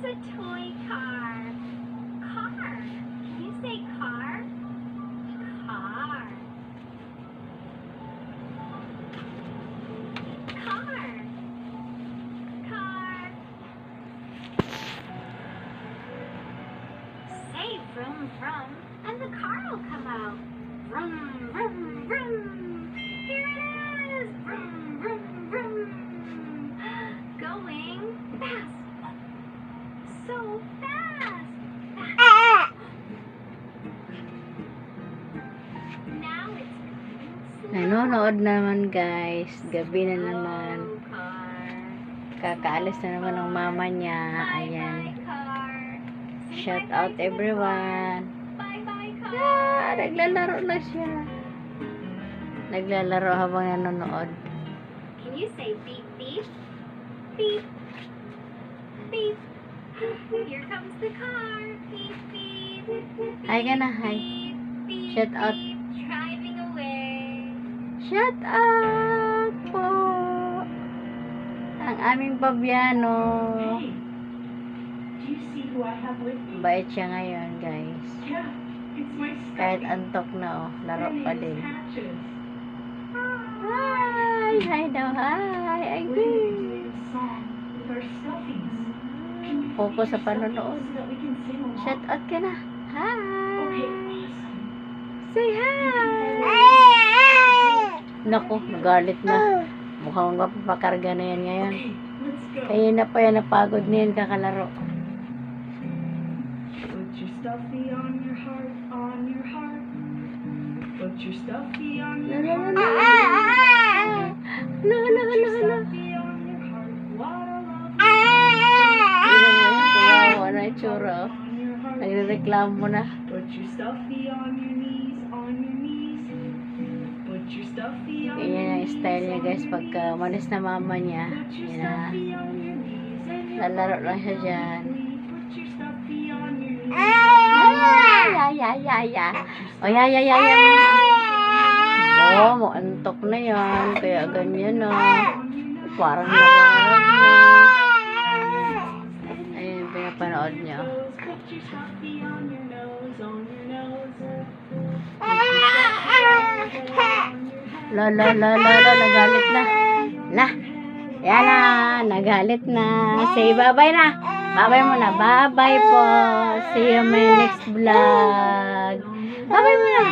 It's a toy car. Car. Can you say car? Car. Car. Car. Say vroom vroom, and the car will come out. Vroom vroom. Nanonood naman guys. Gabi na naman. Kakaalis na naman ng mama niya. Ayan. Shout out everyone. Ah, naglalaro na siya. Naglalaro habang nanonood. Can you say beep beep? Beep. Beep. Here comes the car. Beep beep. Hi ka na, hi. Shout out. Shout out po. Ang aming Pabiano. Hey, I? Bait siya ngayon guys. Yeah, Kahit antok na oh. Laro pa din. Hi! Hi daw, hi! Ay, We're gonna be doing a song with our stuffies. Can you Focus sa panonood. Shout out ka na. Hi! Say hi! Naku, nagalit na. Mukhang mapapakarga na yan ngayon. Kaya na pa yan, napagod na yan kakalaro. Put your stuffy on your heart, on your heart. Put your stuffy on your heart. la. La la Put la your la la. stuffy on your heart. What a lovely Yun ang ngayon, kawawa na itsura. oh. Nagreklamo na. Put your stuffy on your knees, on your knees. Your ang style niya guys pagka umalis na mama niya. Put your Yan na. Lalaro lang siya dyan. Ay, ay, ay, ay, ay. O, ay, ay, ay, ay. Oo, mo antok na yan. Kaya ganyan na. Parang nawarag na. Ayun, pinapanood niya. Your stuffy on your nose, on your nose. La, la, la, la, la, nagalit na. La, yan na, nagalit na. Say bye-bye na. Bye-bye muna. Bye-bye po. See you my next vlog. Bye-bye muna.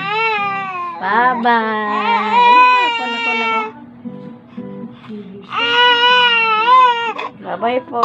Bye-bye. Bye-bye po.